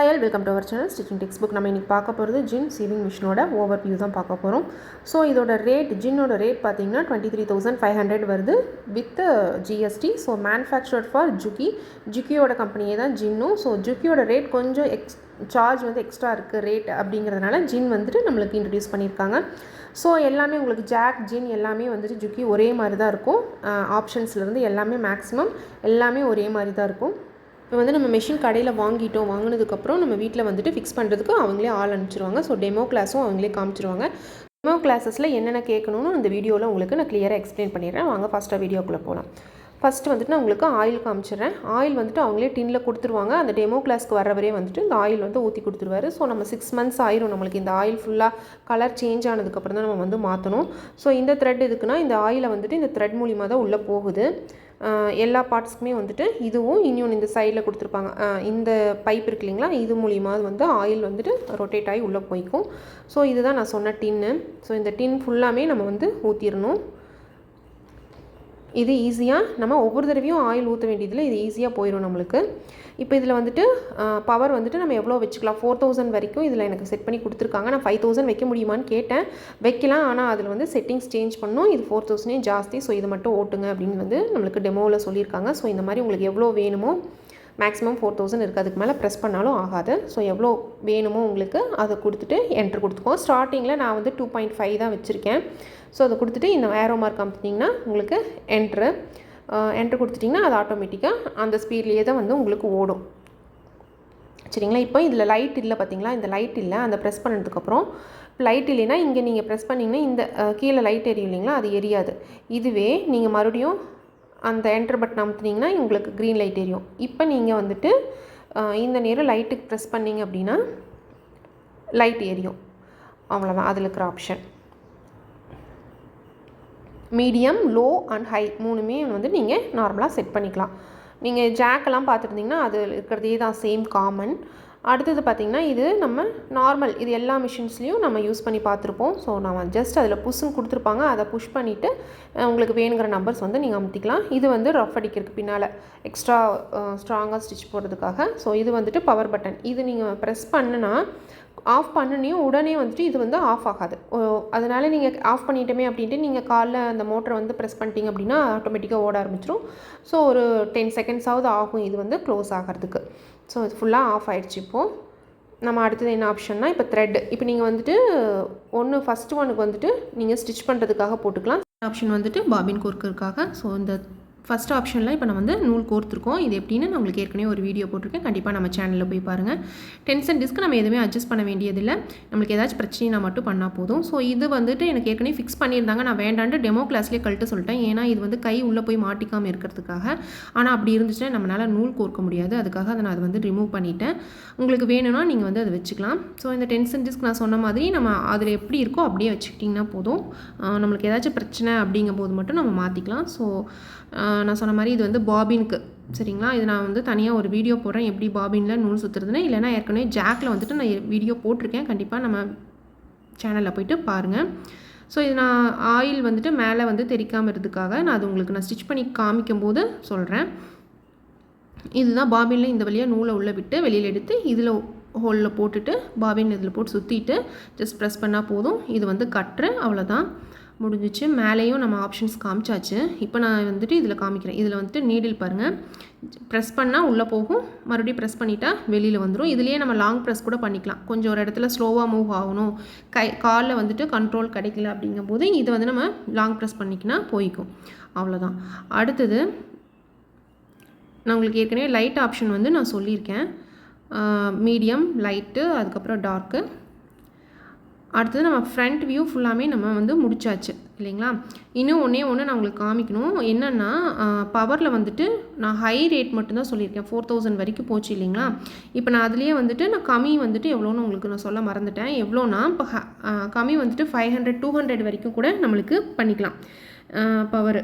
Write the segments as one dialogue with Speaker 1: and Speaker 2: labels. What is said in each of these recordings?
Speaker 1: Hi all welcome to our channel stitching text book நம்ம இன்றைக்கி பார்க்க போகிறது ஜின் சீவிங் மிஷினோட ஓவர் வியூ தான் பார்க்க போகிறோம் ஸோ இதோட ரேட் ஜின்னோட ரேட் பார்த்தீங்கன்னா twenty three thousand five hundred வருது with GST so manufactured for Juki ஜுக்கியோட கம்பெனியே தான் ஜின்னும் ஸோ ஜுக்கியோட ரேட் கொஞ்சம் எக்ஸ் சார்ஜ் வந்து எக்ஸ்ட்ரா இருக்குது ரேட் அப்படிங்கிறதுனால ஜின் வந்துட்டு நம்மளுக்கு இன்ட்ரடியூஸ் பண்ணியிருக்காங்க. ஸோ எல்லாமே உங்களுக்கு ஜாக் ஜின் எல்லாமே வந்துட்டு ஜுக்கி ஒரே மாதிரி தான் இருக்கும். ஆப்ஷன்ஸ்லேருந்து எல்லாமே மேக்ஸிமம் எல்லாமே ஒரே மாதிரி தான் இருக்கும். இப்போ வந்து நம்ம மெஷின் கடையில் வாங்கிட்டோம் வாங்கினதுக்கப்புறம் நம்ம வீட்டில் வந்துட்டு ஃபிக்ஸ் பண்ணுறதுக்கு அவங்களே ஆள் அனுப்பிச்சிருவாங்க. ஸோ டெமோ கிளாஸும் அவங்களே காமிச்சிருவாங்க. டெமோ கிளாஸஸில் என்னென்ன கேட்கணும்னு அந்த வீடியோவில் உங்களுக்கு நான் கிளியராக எக்ஸ்பிளைன் பண்ணிடுறேன். வாங்க ஃபஸ்ட்டாக வீடியோக்குள்ளே போகலாம் ஃபஸ்ட்டு வந்துட்டு நான் உங்களுக்கு ஆயில் காமிச்சிடுறேன். ஆயில் வந்துட்டு அவங்களே டின்னில் கொடுத்துருவாங்க. அந்த டெமோ கிளாஸ்க்கு வரவரே வந்துட்டு இந்த ஆயில் வந்து ஊற்றி கொடுத்துருவாரு. ஸோ நம்ம சிக்ஸ் மந்த்ஸ் ஆயிரும் நம்மளுக்கு. இந்த ஆயில் ஃபுல்லாக கலர் சேஞ்ச் ஆனதுக்கப்புறம் தான் நம்ம வந்து மாற்றணும் ஸோ இந்த த்ரெட் எதுக்குன்னா இந்த ஆயிலை வந்துட்டு இந்த த்ரெட் மூலிமா தான் உள்ளே போகுது. எல்லா பார்ட்ஸ்க்குமே வந்துட்டு இதுவும் இன்னொன்று இந்த சைடில் கொடுத்துருப்பாங்க. இந்த பைப் இருக்கு இல்லைங்களா? இது மூலிமா வந்து ஆயில் வந்துட்டு ரொட்டேட் ஆகி உள்ளே போய்க்கும். ஸோ இதுதான் நான் சொன்ன டின்னு ஸோ இந்த டின் ஃபுல்லாமே நம்ம வந்து ஊற்றிடணும் இது ஈஸியாக நம்ம ஒவ்வொரு தடவையும் ஆயில் ஊற்ற வேண்டியதில் இது ஈஸியாக போயிடும் நம்மளுக்கு. இப்போ இதில் வந்துட்டு பவர் வந்துட்டு நம்ம எவ்வளோ வச்சுக்கலாம்? ஃபோர் தௌசண்ட் வரைக்கும் இதில் எனக்கு செட் பண்ணி கொடுத்துருக்காங்க. நான் ஃபைவ் தௌசண்ட் வைக்க முடியுமான்னு கேட்டேன். வைக்கலாம் ஆனால் அதில் வந்து செட்டிங்ஸ் சேஞ்ச் பண்ணணும் இது ஃபோர் தௌசண்டே ஜாஸ்தி ஸோ இது மட்டும் ஓட்டுங்க அப்படின்னு வந்து நம்மளுக்கு டெமோவில் சொல்லியிருக்காங்க. ஸோ இந்த மாதிரி உங்களுக்கு எவ்வளோ வேணுமோ மேக்ஸிமம் ஃபோர் தௌசண்ட் இருக்குது அதுக்கு மேலே ப்ரெஸ் பண்ணாலும் ஆகாது. ஸோ எவ்வளோ வேணுமோ உங்களுக்கு அதை கொடுத்துட்டு என்ட்ரு கொடுத்துக்கோ ஸ்டார்டிங்கில் நான் வந்து டூ பாயிண்ட் ஃபைவ் தான் வச்சுருக்கேன். ஸோ அதை கொடுத்துட்டு இந்த ஏரோ மார்க் உங்களுக்கு என்ட்ரு என்ட்ரு கொடுத்துட்டிங்கன்னா அது ஆட்டோமேட்டிக்காக அந்த ஸ்பீட்லேயே தான் வந்து உங்களுக்கு ஓடும். சரிங்களா? இப்போ இதில் லைட் இல்லை பார்த்தீங்களா இந்த லைட் இல்லை அந்த ப்ரெஸ் பண்ணதுக்கப்புறம் லைட் இல்லைன்னா இங்கே நீங்கள் ப்ரெஸ் பண்ணிங்கன்னா இந்த கீழே லைட் எரியும் இல்லைங்களா? அது எரியாது. இதுவே நீங்கள் மறுபடியும் அந்த என்ட்ரு பட்டன் அமுத்துனீங்கன்னா உங்களுக்கு க்ரீன் லைட் எரியும். இப்போ நீங்கள் வந்துட்டு இந்த நேரம் லைட்டுக்கு ப்ரெஸ் பண்ணிங்க அப்படின்னா லைட் எரியும். அவ்வளோதான் அதில் இருக்கிற option medium low and high மூணுமே வந்து நீங்கள் நார்மலாக செட் பண்ணிக்கலாம். நீங்கள் ஜாக்கெல்லாம் பார்த்துருந்தீங்கன்னா அது இருக்கிறதே தான் சேம் காமன் அடுத்தது பார்த்திங்கன்னா இது நம்ம நார்மல் இது எல்லா மிஷின்ஸ்லேயும் நம்ம யூஸ் பண்ணி பார்த்துருப்போம். ஸோ நம்ம ஜஸ்ட் அதில் புஷ்ஷுன்னு கொடுத்துருப்பாங்க. அதை புஷ் பண்ணிவிட்டு உங்களுக்கு வேணுங்கிற நம்பர்ஸ் வந்து நீங்கள் அமுத்திக்கலாம். இது வந்து ரஃப் அடிக்கிறதுக்கு பின்னால் எக்ஸ்ட்ரா ஸ்ட்ராங்காக ஸ்டிச் போடுறதுக்காக. ஸோ இது வந்துட்டு பவர் பட்டன் இது நீங்கள் ப்ரெஸ் பண்ணுனா ஆஃப் பண்ணனையும் உடனே வந்துட்டு இது வந்து ஆஃப் ஆகாது. அதனால் நீங்கள் ஆஃப் பண்ணிட்டோமே அப்படின்ட்டு நீங்கள் காலில் அந்த மோட்டரை வந்து ப்ரெஸ் பண்ணிட்டீங்க அப்படின்னா ஆட்டோமேட்டிக்காக ஓட ஆரம்பிச்சிடும் ஸோ ஒரு டென் செகண்ட்ஸாவது ஆகும். இது வந்து க்ளோஸ் ஆகிறதுக்கு. ஸோ இது ஃபுல்லாக ஆஃப் ஆகிடுச்சு இப்போது நம்ம அடுத்தது என்ன ஆப்ஷன்னா இப்போ த்ரெட் இப்போ நீங்கள் வந்துட்டு ஒன்று ஃபஸ்ட்டு ஒனுக்கு வந்துட்டு நீங்கள் ஸ்டிச் பண்ணுறதுக்காக போட்டுக்கலாம். ஆப்ஷன் வந்துட்டு பாபின் கோர்க்கருக்காக. ஸோ இந்த ஃபஸ்ட் ஆப்ஷனில் இப்போ நம்ம வந்து நூல் கோர்த்துருக்கோம். இது எப்படின்னு நான் உங்களுக்கு ஏற்கனவே ஒரு வீடியோ போட்டிருக்கேன். கண்டிப்பாக நம்ம சேனலில் போய் பாருங்கள் டென்ஷன் டிஸ்க்கு நம்ம எதுவுமே அட்ஜஸ்ட் பண்ண வேண்டியதில்லை. நம்மளுக்கு ஏதாச்சும் பிரச்சனை மட்டும் பண்ணால் போதும். ஸோ இது வந்துட்டு எனக்கு ஏற்கனவே ஃபிக்ஸ் பண்ணியிருந்தாங்க. நான் வேண்டான்ட்டு டெமோ கிளாஸ்லேயே கழட்டு சொல்லிட்டேன். ஏன்னா இது வந்து கை உள்ளே போய் மாட்டிக்காமல் இருக்கிறதுக்காக. ஆனால் அப்படி இருந்துச்சுன்னா நம்மளால் நூல் கோர்க்க முடியாது. அதுக்காக அதை நான் அதை வந்து ரிமூவ் பண்ணிட்டேன். உங்களுக்கு வேணும்னா நீங்கள் வந்து அதை வச்சுக்கலாம். ஸோ இந்த டென்ஷன் டிஸ்க் நான் சொன்ன மாதிரி நம்ம அதில் எப்படி இருக்கோ அப்படியே வச்சுக்கிட்டிங்கன்னா போதும். நம்மளுக்கு ஏதாச்சும் பிரச்சனை அப்படிங்கும் போது மட்டும் நம்ம மாற்றிக்கலாம் ஸோ நான் சொன்ன மாதிரி இது வந்து பாபினுக்கு. சரிங்களா? இது நான் வந்து தனியாக ஒரு வீடியோ போடுறேன். எப்படி பாபினில் நூல் சுற்றுறதுன்னு இல்லைனா ஏற்கனவே ஜாக்கில் வந்துட்டு நான் வீடியோ போட்டிருக்கேன். கண்டிப்பாக நம்ம சேனலில் போயிட்டு பாருங்கள் ஸோ இது நான் ஆயில் வந்துட்டு மேலே வந்து தெரிக்காமல் இருக்கிறதுக்காக நான் அது உங்களுக்கு நான் ஸ்டிச் பண்ணி காமிக்கும் போது சொல்கிறேன் இதுதான் பாபினில் இந்த வழியாக நூலை உள்ளே விட்டு வெளியில் எடுத்து இதில் ஹோலில் போட்டுட்டு பாபின் இதில் போட்டு சுற்றிட்டு ஜஸ்ட் ப்ரெஸ் பண்ணால் போதும். இது வந்து கட்டுற அவ்வளோதான் முடிஞ்சிச்சு. மேலேயும் நம்ம ஆப்ஷன்ஸ் காமிச்சாச்சு. இப்போ நான் வந்துட்டு இதில் காமிக்கிறேன். இதில் வந்துட்டு நீடில் பாருங்கள் ப்ரெஸ் பண்ணால் உள்ளே போகும். மறுபடியும் ப்ரெஸ் பண்ணிட்டா வெளியில் வந்துடும் இதுலேயே நம்ம லாங் ப்ரெஸ் கூட பண்ணிக்கலாம். கொஞ்சம் ஒரு இடத்துல ஸ்லோவாக மூவ் ஆகணும். கை காலில் வந்துட்டு கண்ட்ரோல் கிடைக்கல அப்படிங்கும்போது இதை வந்து நம்ம லாங் ப்ரெஸ் பண்ணிக்கினா போய்க்கும். அவ்வளோதான் அடுத்தது நான் உங்களுக்கு ஏற்கனவே லைட் ஆப்ஷன் வந்து நான் சொல்லியிருக்கேன். மீடியம் லைட்டு அதுக்கப்புறம் டார்க்கு அடுத்தது நம்ம ஃப்ரண்ட் வியூ ஃபுல்லாமே நம்ம வந்து முடிச்சாச்சு இல்லைங்களா? இன்னும் ஒன்றே ஒன்று நான் உங்களுக்கு காமிக்கணும். என்னென்னா பவரில் வந்துட்டு நான் ஹை ரேட் மட்டும்தான் சொல்லியிருக்கேன். ஃபோர் தௌசண்ட் வரைக்கும் போச்சு இல்லைங்களா? இப்போ நான் அதுலேயே வந்துட்டு நான் கம்மி வந்துட்டு எவ்வளோன்னு உங்களுக்கு நான் சொல்ல மறந்துட்டேன். எவ்வளோனா இப்போ கம்மி வந்துட்டு ஃபைவ் ஹண்ட்ரட் டூ ஹண்ட்ரட் வரைக்கும் கூட நம்மளுக்கு பண்ணிக்கலாம். பவர்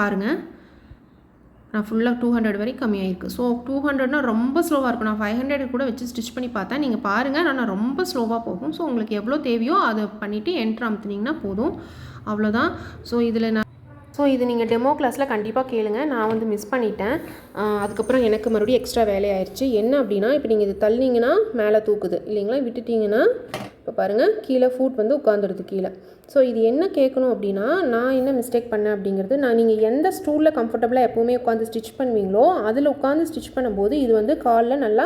Speaker 1: பாருங்கள் நான் ஃபுல்லாக டூ ஹண்ட்ரட் வரைக்கும் கம்மியாயிருக்கு. ஸோ டூ ஹண்ட்ரட்னா ரொம்ப ஸ்லோவாக இருக்கும். நான் ஃபைவ் ஹண்ட்ரட் கூட வச்சு ஸ்டிச் பண்ணி பார்த்தேன். நீங்கள் பாருங்கள் ஆனால் ரொம்ப ஸ்லோவாக போகும். ஸோ உங்களுக்கு எவ்வளோ தேவையோ அதை பண்ணிவிட்டு என்ட்ரு அமுத்துனீங்கன்னா போதும். அவ்வளோதான். ஸோ இதில் நான் ஸோ இது நீங்கள் டெமோ கிளாஸில் கண்டிப்பாக கேளுங்க. நான் வந்து மிஸ் பண்ணிட்டேன். அதுக்கப்புறம் எனக்கு மறுபடியும் எக்ஸ்ட்ரா வேலையாயிருச்சு. என்ன அப்படின்னா இப்போ நீங்கள் இது தள்ளிங்கன்னா மேலே தூக்குது. இல்லைங்களா? விட்டுட்டிங்கன்னா இப்போ பாருங்கள் கீழே ஃபுட் வந்து உட்காந்துடுது கீழே. ஸோ இது என்ன கேட்கணும் அப்படின்னா நான் என்ன மிஸ்டேக் பண்ணேன் அப்படிங்கிறது நான் நீங்கள் எந்த ஸ்டூலில் கம்ஃபர்டபுளாக எப்போவுமே உட்காந்து ஸ்டிச் பண்ணுவீங்களோ அதில் உட்காந்து ஸ்டிச் பண்ணும்போது இது வந்து காலில் நல்லா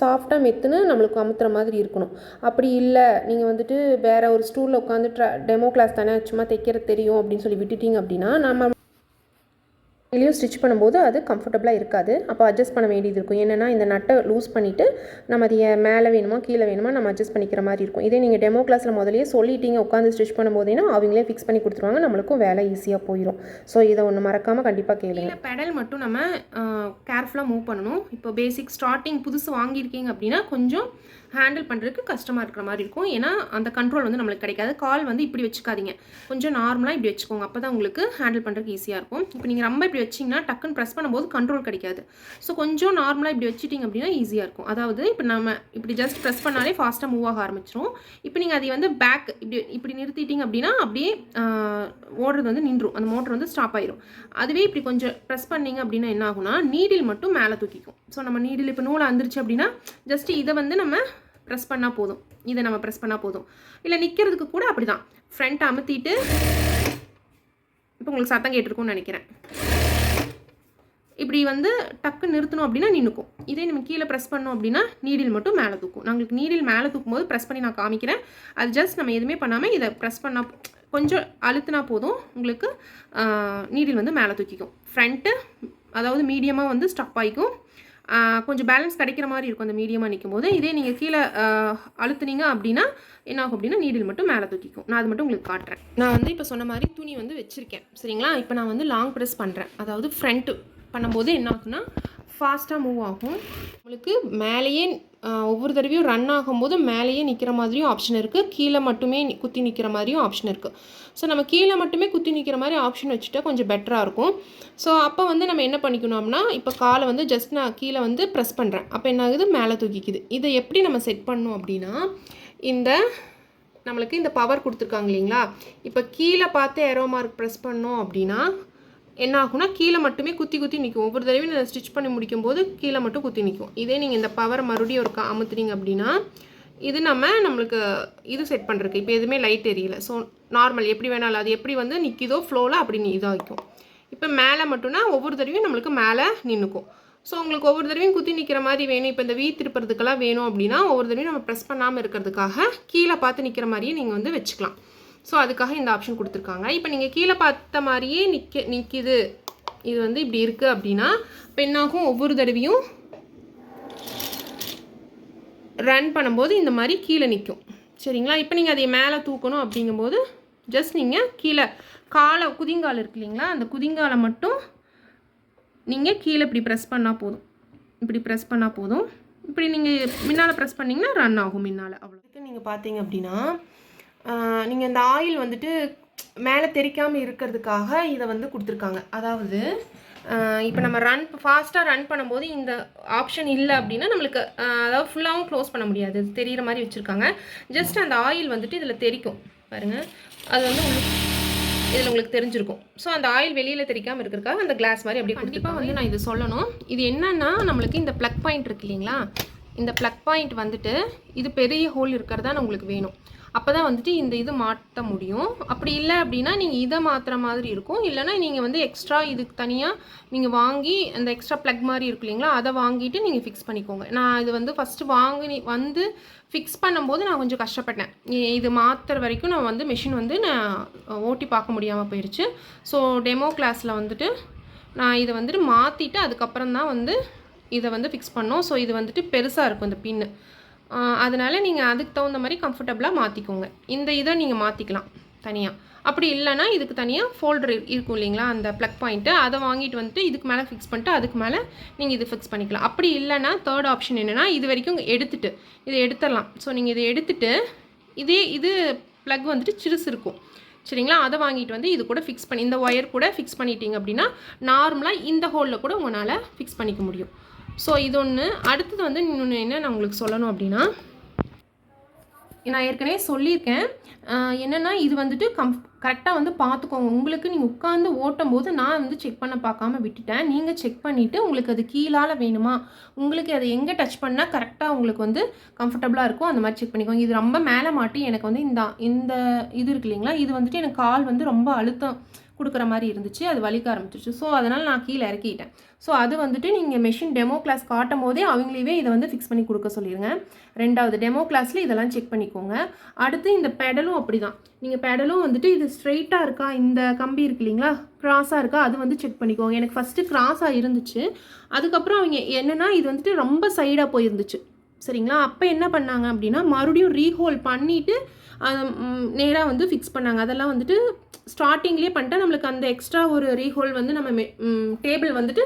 Speaker 1: சாஃப்டாக மெத்துன்னு நம்மளுக்கு அமுத்துற மாதிரி இருக்கணும். அப்படி இல்லை நீங்கள் வந்துட்டு வேறு ஒரு ஸ்டூலில் உட்காந்து ட்ர டெமோ கிளாஸ் தானே சும்மா தைக்கிறது தெரியும் அப்படின்னு சொல்லி விட்டுட்டீங்க அப்படின்னா நம்ம வெளியும் ஸ்டிச் பண்ணும்போது அது கம்ஃபர்டபுளாக இருக்காது. அப்போ அட்ஜஸ்ட் பண்ண வேண்டியது இருக்கும். என்னென்னா இந்த நட்டை லூஸ் பண்ணிவிட்டு நம்ம அதை மேலே வேணுமா கீழே வேணுமா நம்ம அட்ஜஸ்ட் பண்ணிக்கிற மாதிரி இருக்கும். இதே நீங்கள் டெமோ கிளாஸில் முதலே சொல்லிட்டீங்க உட்காந்து ஸ்டிச் பண்ணும்போதேனா அவங்களே ஃபிக்ஸ் பண்ணி கொடுத்துருவாங்க. நம்மளுக்கும் வேலை ஈஸியாக போயிடும் ஸோ இதை ஒன்று மறக்காமல் கண்டிப்பாக கேளுங்க. பெடல் மட்டும் நம்ம கேர்ஃபுல்லாக மூவ் பண்ணணும். இப்போ பேசிக் ஸ்டார்டிங் புதுசு வாங்கியிருக்கீங்க அப்படின்னா கொஞ்சம் ஹேண்டில் பண்ணுறதுக்கு கஷ்டமாக இருக்கிற மாதிரி இருக்கும். ஏன்னா அந்த கண்ட்ரோல் வந்து நம்மளுக்கு கிடைக்காது. கால் வந்து இப்படி வச்சுக்காதீங்க. கொஞ்சம் நார்மலாக இப்படி வச்சுக்கோங்க. அப்போ தான் உங்களுக்கு ஹேண்டில் பண்ணுறதுக்கு ஈஸியாக இருக்கும். இப்போ நீங்கள் ரொம்ப இப்படி வச்சிங்கன்னா டக்குன்னு ப்ரெஸ் பண்ணும்போது கண்ட்ரோல் கிடைக்காது. ஸோ கொஞ்சம் நார்மலாக இப்படி வச்சிட்டிங்க அப்படின்னா ஈஸியாக இருக்கும். அதாவது இப்போ நம்ம இப்படி ஜஸ்ட் ப்ரெஸ் பண்ணாலே ஃபாஸ்ட்டாக மூவ் ஆக ஆரம்பிச்சிரும். இப்போ நீங்கள் அதை வந்து பேக் இப்படி இப்படி நிறுத்திட்டிங்க அப்படின்னா அப்படியே ஓடுறது வந்து நின்றும். அந்த மோட்டர் வந்து ஸ்டாப் ஆயிரும். அதுவே இப்படி கொஞ்சம் ப்ரெஸ் பண்ணீங்க அப்படின்னா என்ன ஆகும்னா நீடில் மட்டும் மேலே தூக்கிக்கும். ஸோ நம்ம நீடில் இப்போ நூலை வந்துருச்சு அப்படின்னா ஜஸ்ட் இதை வந்து நம்ம ப்ரெஸ் பண்ணால் போதும். இதை நம்ம ப்ரெஸ் பண்ணால் போதும். இல்லை நிற்கிறதுக்கு கூட அப்படி தான் ஃப்ரண்ட் அமுத்திட்டு இப்போ உங்களுக்கு சத்தம் கேட்டிருக்கும்னு நினைக்கிறேன். இப்படி வந்து டக்கு நிறுத்தணும் அப்படின்னா நின்றுக்கும் இதே நம்ம கீழே ப்ரெஸ் பண்ணோம் அப்படின்னா நீடில் மட்டும் மேலே தூக்கும். நாங்களுக்கு நீடில் மேலே தூக்கும் போது ப்ரெஸ் பண்ணி நான் காமிக்கிறேன். அது ஜஸ்ட் நம்ம எதுவுமே பண்ணாமல் இதை ப்ரெஸ் பண்ணால் கொஞ்சம் அழுத்தினா போதும் உங்களுக்கு நீடில் வந்து மேலே தூக்கிக்கும். ஃப்ரண்ட்டு அதாவது மீடியமாக வந்து ஸ்டப் ஆகிக்கும். கொஞ்சம் பேலன்ஸ் கிடைக்கிற மாதிரி இருக்கும். அந்த மீடியமாக நிற்கும் போது இதே நீங்கள் கீழே அழுத்துனீங்க அப்படின்னா என்ன ஆகும் அப்படின்னா நீடில் மட்டும் மேலே தூக்கிக்கும். நான் அது மட்டும் உங்களுக்கு காட்டுறேன். நான் வந்து இப்போ சொன்ன மாதிரி துணி வந்து வச்சுருக்கேன். சரிங்களா? இப்போ நான் வந்து லாங் ப்ரெஸ் பண்ணுறேன் அதாவது ஃப்ரண்ட்டு பண்ணும்போது என்ன ஆகுன்னா ஃபாஸ்ட்டாக மூவ் ஆகும். உங்களுக்கு மேலேயே ஒவ்வொரு தடவையும் ரன் ஆகும்போது மேலேயே நிற்கிற மாதிரியும் ஆப்ஷன் இருக்குது கீழே மட்டுமே குத்தி நிற்கிற மாதிரியும் ஆப்ஷன் இருக்குது ஸோ நம்ம கீழே மட்டுமே குத்தி நிற்கிற மாதிரி ஆப்ஷன் வச்சுட்டா கொஞ்சம் பெட்டராக இருக்கும். ஸோ அப்போ வந்து நம்ம என்ன பண்ணிக்கணும்னா இப்போ காலை வந்து ஜஸ்ட் நான் கீழே வந்து ப்ரெஸ் பண்ணுறேன் அப்போ என்ன ஆகுது? மேலே தூக்கிக்குது. இதை எப்படி நம்ம செட் பண்ணோம் அப்படின்னா இந்த நம்மளுக்கு இந்த பவர் கொடுத்துருக்காங்க இல்லைங்களா? இப்போ கீழே பார்த்து ஏரோ மார்க் ப்ரெஸ் பண்ணோம் அப்படின்னா என்ன ஆகும்னா கீழே மட்டுமே குத்தி குத்தி நிற்கும் ஒவ்வொரு தடவையும் நான் ஸ்டிச் பண்ணி முடிக்கும் போது கீழே மட்டும் குத்தி நிற்கும் இதே நீங்கள் இந்த பவரை மறுபடியும் ஒரு அமுத்துனீங்க அப்படின்னா இது நம்ம நம்மளுக்கு இது செட் பண்ணுறதுக்கு இப்போ எதுவுமே லைட் எரியல. ஸோ நார்மல் எப்படி வேணாலும் அது எப்படி வந்து நிற்கிதோ ஃப்ளோவில் அப்படி நீ இதாகிக்கும். இப்போ மேலே மட்டும்னா ஒவ்வொரு தடவையும் நம்மளுக்கு மேலே நின்றுக்கும் ஸோ உங்களுக்கு ஒவ்வொரு தடவையும் குத்தி நிற்கிற மாதிரி வேணும். இப்போ இந்த வீ திருப்புறதுக்கெல்லாம் வேணும் அப்படின்னா ஒவ்வொரு தடவையும் நம்ம ப்ரெஸ் பண்ணாமல் இருக்கிறதுக்காக கீழே பார்த்து நிற்கிற மாதிரியே நீங்கள் வந்து வச்சுக்கலாம். ஸோ அதுக்காக இந்த ஆப்ஷன் கொடுத்துருக்காங்க. இப்போ நீங்கள் கீழே பார்த்த மாதிரியே நிற்க நிற்கிது இது வந்து இப்படி இருக்குது அப்படின்னா இப்போ என்னாகும்? ஒவ்வொரு தடவையும் ரன் பண்ணும்போது இந்த மாதிரி கீழே நிற்கும் சரிங்களா? இப்போ நீங்கள் அதை மேலே தூக்கணும் அப்படிங்கும்போது ஜஸ்ட் நீங்கள் கீழே காலை குதிங்கால் இருக்கு இல்லைங்களா? அந்த குதிங்காலை மட்டும் நீங்கள் கீழே இப்படி ப்ரெஸ் பண்ணால் போதும். இப்படி ப்ரெஸ் பண்ணால் போதும். இப்படி நீங்கள் முன்னால் ப்ரெஸ் பண்ணிங்கன்னா ரன் ஆகும் முன்னால். அவ்வளோ நீங்கள் பார்த்தீங்க அப்படின்னா நீங்கள் இந்த ஆயில் வந்துட்டு மேலே தெரிக்காமல் இருக்கிறதுக்காக இதை வந்து கொடுத்துருக்காங்க. அதாவது இப்போ நம்ம ரன் ஃபாஸ்ட்டாக ரன் பண்ணும்போது இந்த ஆப்ஷன் இல்லை அப்படின்னா நம்மளுக்கு அதாவது ஃபுல்லாகவும் க்ளோஸ் பண்ண முடியாது. தெரிகிற தெரியிற மாதிரி வச்சுருக்காங்க. ஜஸ்ட் அந்த ஆயில் வந்துட்டு இதில் தெரிக்கும். பாருங்கள் அது வந்து உங்களுக்கு இதில் உங்களுக்கு தெரிஞ்சிருக்கும். ஸோ அந்த ஆயில் வெளியில் தெரிக்காமல் இருக்கிறதுக்காக அந்த கிளாஸ் மாதிரி அப்படியே கண்டிப்பாக வந்து நான் இது சொல்லணும். இது என்னன்னா நம்மளுக்கு இந்த ப்ளக் பாயிண்ட் இருக்கு இல்லைங்களா? இந்த ப்ளக் பாயிண்ட் வந்துட்டு இது பெரிய ஹோல் இருக்கிறதா உங்களுக்கு வேணும். அப்போ தான் வந்துட்டு இந்த இது மாற்ற முடியும். அப்படி இல்லை அப்படின்னா நீங்கள் இதை மாற்றுற மாதிரி இருக்கும். இல்லைன்னா நீங்கள் வந்து எக்ஸ்ட்ரா இதுக்கு தனியாக நீங்கள் வாங்கி அந்த எக்ஸ்ட்ரா ப்ளக் மாதிரி இருக்கு இல்லைங்களா அதை வாங்கிட்டு நீங்கள் ஃபிக்ஸ் பண்ணிக்கோங்க. நான் இது வந்து ஃபஸ்ட்டு வாங்கி வந்து ஃபிக்ஸ் பண்ணும்போது நான் கொஞ்சம் கஷ்டப்பட்டேன். இது மாற்றுற வரைக்கும் நான் வந்து மிஷின் வந்து நான் ஓட்டி பார்க்க முடியாமல் போயிடுச்சு ஸோ டெமோ கிளாஸில் வந்துட்டு நான் இதை வந்துட்டு மாற்றிட்டு அதுக்கப்புறம் தான் வந்து இதை வந்து ஃபிக்ஸ் பண்ணோம். ஸோ இது வந்துட்டு பெருசாக இருக்கும் இந்த பின்னு அதனால் நீங்கள் அதுக்கு தகுந்த மாதிரி கம்ஃபர்டபுளாக மாற்றிக்கோங்க இந்த இதை நீங்கள் மாற்றிக்கலாம் தனியாக அப்படி இல்லைன்னா இதுக்கு தனியாக ஃபோல்டர் இருக்கும் இல்லைங்களா அந்த ப்ளக் பாயிண்ட்டு அதை வாங்கிட்டு வந்துட்டு இதுக்கு மேலே ஃபிக்ஸ் பண்ணிட்டு அதுக்கு மேலே நீங்கள் இது ஃபிக்ஸ் பண்ணிக்கலாம். அப்படி இல்லைன்னா தேர்ட் ஆப்ஷன் என்னென்னா இது வரைக்கும் எடுத்துட்டு இதை எடுத்துடலாம். ஸோ நீங்கள் இதை எடுத்துட்டு இதே இது ப்ளக் வந்துட்டு சிறுசு இருக்கும். சரிங்களா? அதை வாங்கிட்டு வந்து இது கூட ஃபிக்ஸ் பண்ணி இந்த ஒயர் கூட ஃபிக்ஸ் பண்ணிட்டீங்க அப்படின்னா நார்மலாக இந்த ஹோலில் கூட உங்களால் ஃபிக்ஸ் பண்ணிக்க முடியும். ஸோ இது ஒன்று அடுத்தது வந்து இன்னொன்று என்ன நான் உங்களுக்கு சொல்லணும் அப்படின்னா நான் ஏற்கனவே சொல்லியிருக்கேன். என்னென்னா என்னன்னா இது வந்துட்டு கம் கரெக்டாக வந்து பார்த்துக்கோங்க உங்களுக்கு நீங்கள் உட்காந்து ஓட்டும் போது நான் வந்து செக் பண்ண பார்க்காம விட்டுட்டேன். நீங்கள் செக் பண்ணிவிட்டு உங்களுக்கு அது கீழால் வேணுமா? உங்களுக்கு அதை எங்கே டச் பண்ணால் கரெக்டாக உங்களுக்கு வந்து கம்ஃபர்டபுளாக இருக்கும் அந்த மாதிரி செக் பண்ணிக்கோங்க. இது ரொம்ப மேலே மாட்டி எனக்கு வந்து இந்த இந்த இது இருக்கு இல்லைங்களா? இது வந்துட்டு எனக்கு கால் வந்து ரொம்ப அழுத்தம். கொடுக்குற மாதிரி இருந்துச்சு அது வலிக்க ஆரம்பிச்சிருச்சு. ஸோ அதனால் நான் கீழே இறக்கிட்டேன். ஸோ அது வந்துட்டு நீங்கள் மெஷின் டெமோ கிளாஸ் காட்டும் போதே அவங்களே இதை வந்து ஃபிக்ஸ் பண்ணி கொடுக்க சொல்லிடுங்க ரெண்டாவது டெமோ கிளாஸில் இதெல்லாம் செக் பண்ணிக்கோங்க. அடுத்து இந்த பெடலும் அப்படி தான் நீங்கள் பெடலும் வந்துட்டு இது ஸ்ட்ரெயிட்டாக இருக்கா? இந்த கம்பி இருக்கு இல்லைங்களா? கிராஸாக இருக்கா? அது வந்து செக் பண்ணிக்கோங்க. எனக்கு ஃபஸ்ட்டு கிராஸாக இருந்துச்சு. அதுக்கப்புறம் அவங்க என்னென்னா இது வந்துட்டு ரொம்ப சைடாக போயிருந்துச்சு. சரிங்களா? அப்போ என்ன பண்ணாங்க அப்படின்னா மறுபடியும் ரீஹோல் பண்ணிவிட்டு நேராக வந்து ஃபிக்ஸ் பண்ணாங்க. அதெல்லாம் வந்துட்டு ஸ்டார்டிங்லேயே பண்ணிட்டா நம்மளுக்கு அந்த எக்ஸ்ட்ரா ஒரு ரீஹோல் வந்து நம்ம டேபிள் வந்துட்டு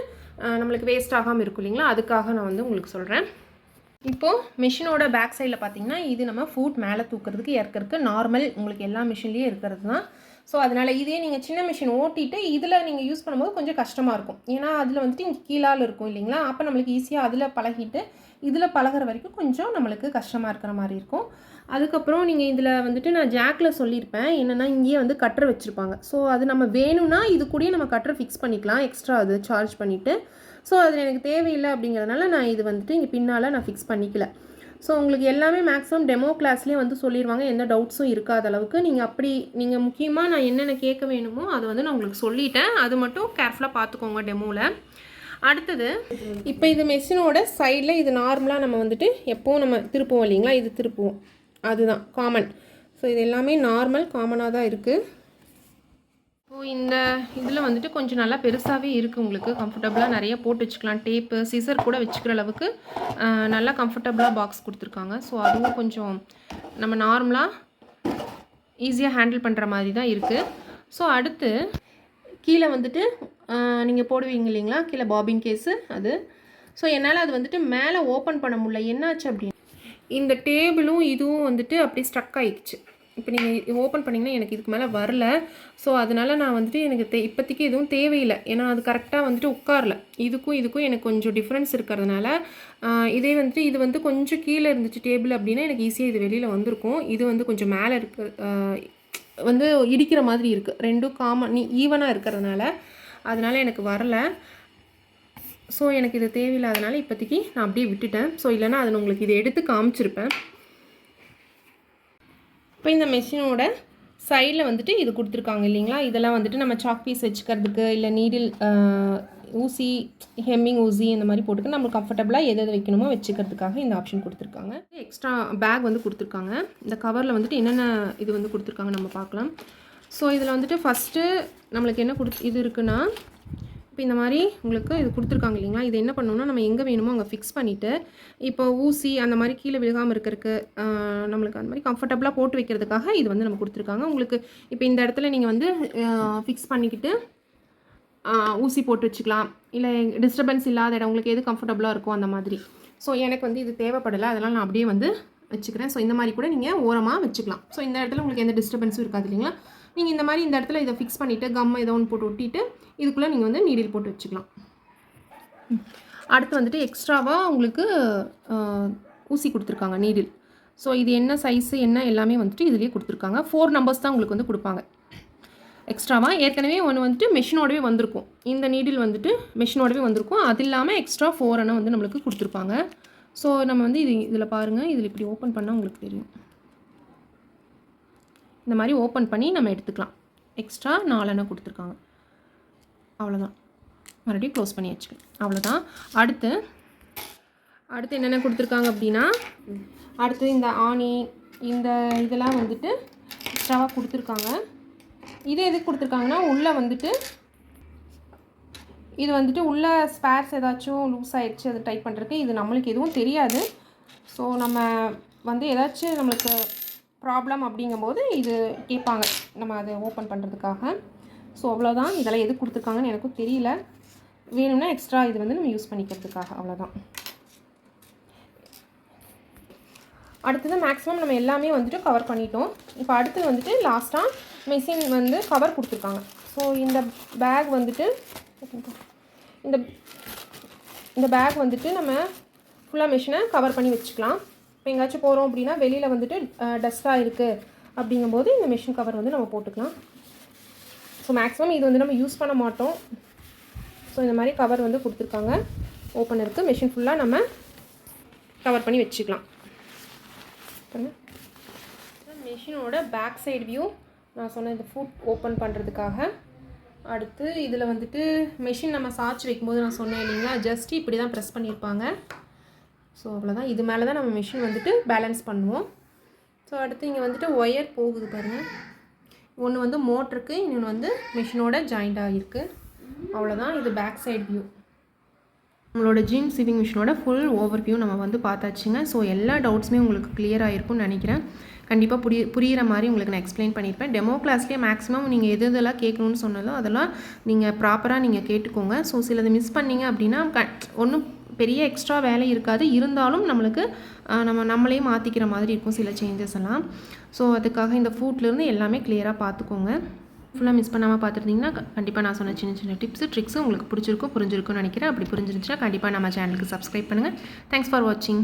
Speaker 1: நம்மளுக்கு வேஸ்ட் ஆகாமல் இருக்கும் இல்லைங்களா? அதுக்காக நான் வந்து உங்களுக்கு சொல்கிறேன் இப்போது மிஷினோட பேக் சைடில் பார்த்தீங்கன்னா இது நம்ம ஃபுட் மேலே தூக்கிறதுக்கு இறக்கிறதுக்கு நார்மல் உங்களுக்கு எல்லா மிஷின்லேயும் இருக்கிறது தான். ஸோ அதனால் இதே நீங்கள் சின்ன மிஷின் ஓட்டிட்டு இதில் நீங்கள் யூஸ் பண்ணும்போது கொஞ்சம் கஷ்டமாக இருக்கும். ஏன்னா அதில் வந்துட்டு இங்கே கீழால் இருக்கும் இல்லைங்களா? அப்போ நம்மளுக்கு ஈஸியாக அதில் பழகிட்டு இதில் பழகுற வரைக்கும் கொஞ்சம் நம்மளுக்கு கஷ்டமாக இருக்கிற மாதிரி இருக்கும். அதுக்கப்புறம் நீங்கள் இதில் வந்துட்டு நான் ஜாக்கில் சொல்லியிருப்பேன். என்னென்னா இங்கேயே வந்து கட்டர் வச்சுருப்பாங்க. ஸோ அது நம்ம வேணும்னா இது கூடயே நம்ம கட்டர் ஃபிக்ஸ் பண்ணிக்கலாம். எக்ஸ்ட்ரா அது சார்ஜ் பண்ணிவிட்டு ஸோ அது எனக்கு தேவையில்லை அப்படிங்கிறதுனால நான் இது வந்துட்டு இங்கே பின்னால் நான் ஃபிக்ஸ் பண்ணிக்கல. ஸோ உங்களுக்கு எல்லாமே மேக்ஸிமம் டெமோ கிளாஸ்லேயே வந்து சொல்லிடுவாங்க எந்த டவுட்ஸும் இருக்காத அளவுக்கு. நீங்கள் அப்படி நீங்கள் முக்கியமாக நான் என்னென்ன கேட்க வேணுமோ அதை வந்து நான் உங்களுக்கு சொல்லிட்டேன். அது மட்டும் கேர்ஃபுல்லாக பார்த்துக்கோங்க டெமோவில் அடுத்தது இப்போ இது மெஷினோட சைடில் இது நார்மலாக நம்ம வந்துட்டு எப்போவும் நம்ம திருப்புவோம் இல்லைங்களா? இது திருப்புவோம். அதுதான் காமன் ஸோ இது எல்லாமே நார்மல் காமனாக தான் இருக்குது ஸோ இந்த இதில் வந்துட்டு கொஞ்சம் நல்லா பெருசாகவே இருக்குது உங்களுக்கு. கம்ஃபர்டபுளாக நிறைய போட்டு வச்சுக்கலாம். டேப்பு சிசர் கூட வச்சுக்கிற அளவுக்கு நல்லா கம்ஃபர்டபுளாக பாக்ஸ் கொடுத்துருக்காங்க. ஸோ அதுவும் கொஞ்சம் நம்ம நார்மலாக ஈஸியாக ஹேண்டில் பண்ணுற மாதிரி தான் இருக்குது ஸோ அடுத்து கீழே வந்துட்டு நீங்கள் போடுவீங்க இல்லைங்களா? கீழே பாபின் கேஸு அது. ஸோ என்னால் அது வந்துட்டு மேலே ஓப்பன் பண்ண முடியல. என்னாச்சு அப்படின்னு? இந்த டேபிளும் இதுவும் வந்துட்டு அப்படி ஸ்ட்ரக் ஆகிடுச்சு இப்போ நீங்கள் ஓப்பன் பண்ணிங்கன்னா எனக்கு இதுக்கு மேலே வரல. ஸோ அதனால் நான் வந்துட்டு எனக்கு தே இப்போதைக்கு எதுவும் தேவையில்லை. ஏன்னா அது கரெக்டாக வந்துட்டு உட்காரல. இதுக்கும் இதுக்கும் எனக்கு கொஞ்சம் டிஃப்ரென்ஸ் இருக்கிறதுனால இதே வந்துட்டு இது வந்து கொஞ்சம் கீழே இருந்துச்சு டேபிள் அப்படின்னா எனக்கு ஈஸியாக இது வெளியில் வந்திருக்கும். இது வந்து கொஞ்சம் மேலே இருக்க வந்து இடிக்கிற மாதிரி இருக்குது ரெண்டும் காமன் நீ ஈவனாக இருக்கிறதுனால அதனால் எனக்கு வரல. ஸோ எனக்கு இது தேவையில்லாதனால இப்போதைக்கு நான் அப்படியே விட்டுட்டேன். ஸோ இல்லைன்னா அதை நான் உங்களுக்கு இதை எடுத்து காமிச்சிருப்பேன். இப்போ இந்த மெஷினோட சைடில் வந்துட்டு இது கொடுத்துருக்காங்க இல்லைங்களா? இதெல்லாம் வந்துட்டு நம்ம சாக் பீஸ் வச்சுக்கிறதுக்கு இல்லை நீடில் ஊசி ஹெம்மிங் ஊசி இந்த மாதிரி போட்டுக்க நம்ம கம்ஃபர்டபுளாக எது எது வைக்கணுமோ வச்சுக்கிறதுக்காக இந்த ஆப்ஷன் கொடுத்துருக்காங்க. எக்ஸ்ட்ரா பேக் வந்து கொடுத்துருக்காங்க. இந்த கவரில் வந்துட்டு என்னென்ன இது வந்து கொடுத்துருக்காங்க நம்ம பார்க்கலாம். ஸோ இதில் வந்துட்டு ஃபஸ்ட்டு நம்மளுக்கு என்ன கொடுத்து இது இருக்குன்னா இப்போ இந்த மாதிரி உங்களுக்கு இது கொடுத்துருக்காங்க இல்லைங்களா? இது என்ன பண்ணணும்னா நம்ம எங்கே வேணுமோ அங்கே ஃபிக்ஸ் பண்ணிவிட்டு இப்போ ஊசி அந்த மாதிரி கீழே விழுகாமல் இருக்கிறதுக்கு நம்மளுக்கு அந்த மாதிரி கம்ஃபர்டபுளாக போட்டு வைக்கிறதுக்காக இது வந்து நம்ம கொடுத்துருக்காங்க. உங்களுக்கு இப்போ இந்த இடத்துல நீங்கள் வந்து ஃபிக்ஸ் பண்ணிக்கிட்டு ஊசி போட்டு வச்சுக்கலாம். இல்லை டிஸ்டர்பன்ஸ் இல்லாத இடம் உங்களுக்கு எது கம்ஃபர்டபுளாக இருக்கும் அந்த மாதிரி. ஸோ எனக்கு வந்து இது தேவைப்படலை. அதெல்லாம் நான் அப்படியே வந்து வச்சுக்கிறேன். ஸோ இந்த மாதிரி கூட நீங்கள் ஓரமாக வச்சுக்கலாம். ஸோ இந்த இடத்துல உங்களுக்கு எந்த டிஸ்டர்பன்ஸும் இருக்காது இல்லைங்களா? நீங்கள் இந்த மாதிரி இந்த இடத்துல இதை ஃபிக்ஸ் பண்ணிவிட்டு கம் ஏதோ ஒன்று போட்டு ஒட்டிட்டு இதுக்குள்ளே நீங்கள் வந்து நீடில் போட்டு வச்சுக்கலாம். அடுத்து வந்துட்டு எக்ஸ்ட்ராவாக உங்களுக்கு ஊசி கொடுத்துருக்காங்க நீடில் ஸோ இது என்ன சைஸு என்ன எல்லாமே வந்துட்டு இதுலேயே கொடுத்துருக்காங்க. ஃபோர் நம்பர்ஸ் தான் உங்களுக்கு வந்து கொடுப்பாங்க. எக்ஸ்ட்ராவாக ஏற்கனவே ஒன்று வந்துட்டு மெஷினோடவே வந்திருக்கும். இந்த நீடில் வந்துட்டு மெஷினோடவே வந்திருக்கும். அது இல்லாமல் எக்ஸ்ட்ரா ஃபோர் அண்ணா வந்து நம்மளுக்கு கொடுத்துருப்பாங்க. ஸோ நம்ம வந்து இது இதில் பாருங்கள் இதில் இப்படி ஓப்பன் பண்ணால் உங்களுக்கு தெரியும். இந்த மாதிரி ஓப்பன் பண்ணி நம்ம எடுத்துக்கலாம். எக்ஸ்ட்ரா நாலெண்ணெய் கொடுத்துருக்காங்க. அவ்வளோதான் மறுபடியும் க்ளோஸ் பண்ணி வச்சுக்கலாம். அவ்வளோதான் அடுத்து அடுத்து என்னென்ன கொடுத்துருக்காங்க அப்படின்னா அடுத்து இந்த ஆணி இந்த இதெல்லாம் வந்துட்டு எக்ஸ்ட்ராவாக கொடுத்துருக்காங்க. இது எதுக்கு கொடுத்துருக்காங்கன்னா உள்ளே வந்துட்டு இது வந்துட்டு உள்ள ஸ்பேர்ஸ் ஏதாச்சும் லூஸ் ஆகிடுச்சு அதை டைப் பண்ணுறதுக்கு இது நம்மளுக்கு எதுவும் தெரியாது. ஸோ நம்ம வந்து ஏதாச்சும் நம்மளுக்கு ப்ராப்ளம் அப்படிங்கும்போது இது கேட்பாங்க. நம்ம அதை ஓப்பன் பண்ணுறதுக்காக ஸோ அவ்வளோதான் இதெல்லாம் எது கொடுத்துருக்காங்கன்னு எனக்கும் தெரியல. வேணும்னா எக்ஸ்ட்ரா இது வந்து நம்ம யூஸ் பண்ணிக்கிறதுக்காக. அவ்வளோதான் அடுத்தது மேக்ஸிமம் நம்ம எல்லாமே வந்துட்டு கவர் பண்ணிட்டோம். இப்போ அடுத்து வந்துட்டு லாஸ்ட்டாக மெஷின் வந்து கவர் கொடுத்துருக்காங்க. ஸோ இந்த பேக் வந்துட்டு இந்த இந்த பேக் வந்துட்டு நம்ம ஃபுல்லாக மிஷினை கவர் பண்ணி வச்சுக்கலாம். இப்போ எங்கேயாச்சும் போகிறோம் அப்படின்னா வெளியில் வந்துட்டு டஸ்ட்டாக இருக்குது அப்படிங்கும்போது இந்த மிஷின் கவர் வந்து நம்ம போட்டுக்கலாம். ஸோ மேக்ஸிமம் இது வந்து நம்ம யூஸ் பண்ண மாட்டோம். ஸோ இந்த மாதிரி கவர் வந்து கொடுத்துருக்காங்க. ஓப்பன் இருக்குது மிஷின் ஃபுல்லாக நம்ம கவர் பண்ணி வச்சுக்கலாம். மிஷினோட பேக் சைடு வியூ நான் சொன்ன இந்த ஃபுட் ஓப்பன் பண்ணுறதுக்காக அடுத்து இதில் வந்துட்டு மிஷின் நம்ம சாய்ச்சி வைக்கும்போது நான் சொன்னேன் இல்லைங்களா? ஜஸ்ட் இப்படி தான் ப்ரெஸ் பண்ணியிருப்பாங்க. ஸோ அவ்வளோதான் இது மேலே தான் நம்ம மிஷின் வந்துட்டு பேலன்ஸ் பண்ணுவோம். ஸோ அடுத்து இங்கே வந்துட்டு ஒயர் போகுது பாருங்கள் ஒன்று வந்து மோட்டருக்கு இன்னொன்று வந்து மிஷினோட ஜாயிண்ட் ஆகிருக்கு அவ்வளோதான் இது பேக் சைட் வியூ நம்மளோட ஜிம் சிவிங் மிஷினோட ஃபுல் ஓவர் வியூ நம்ம வந்து பார்த்தாச்சுங்க. ஸோ எல்லா டவுட்ஸுமே உங்களுக்கு கிளியர் ஆகிருக்கும்னு நினைக்கிறேன். கண்டிப்பாக புரிய புரியிற மாதிரி உங்களுக்கு நான் எக்ஸ்பிளைன் பண்ணியிருப்பேன். டெமோ கிளாஸ்லேயே மேக்ஸிமம் நீங்கள் எது எதெல்லாம் கேட்கணும்னு சொன்னதோ அதெல்லாம் நீங்கள் ப்ராப்பராக நீங்கள் கேட்டுக்கோங்க. ஸோ சிலது மிஸ் பண்ணீங்க அப்படின்னா க ஒன்றும் பெரிய எக்ஸ்ட்ரா வேலை இருக்காது. இருந்தாலும் நம்மளுக்கு நம்ம நம்மளே மாற்றிக்கிற மாதிரி இருக்கும் சில சேஞ்சஸ் எல்லாம். ஸோ அதுக்காக இந்த ஃபுட்லேருந்து எல்லாமே கிளியராக பார்த்துக்கோங்க ஃபுல்லாக மிஸ் பண்ணாமல் பார்த்துருந்தீங்கன்னா கண்டிப்பாக நான் சொன்ன சின்ன சின்ன டிப்ஸு ட்ரிக்ஸு உங்களுக்கு பிடிச்சிருக்கும் புரிஞ்சிருக்கும்னு நினைக்கிறேன். அப்படி புரிஞ்சிருந்துச்சுன்னா கண்டிப்பாக நம்ம சேனலுக்கு சப்ஸ்கிரைப் பண்ணுங்கள் தேங்க்ஸ் ஃபார் வாட்சிங்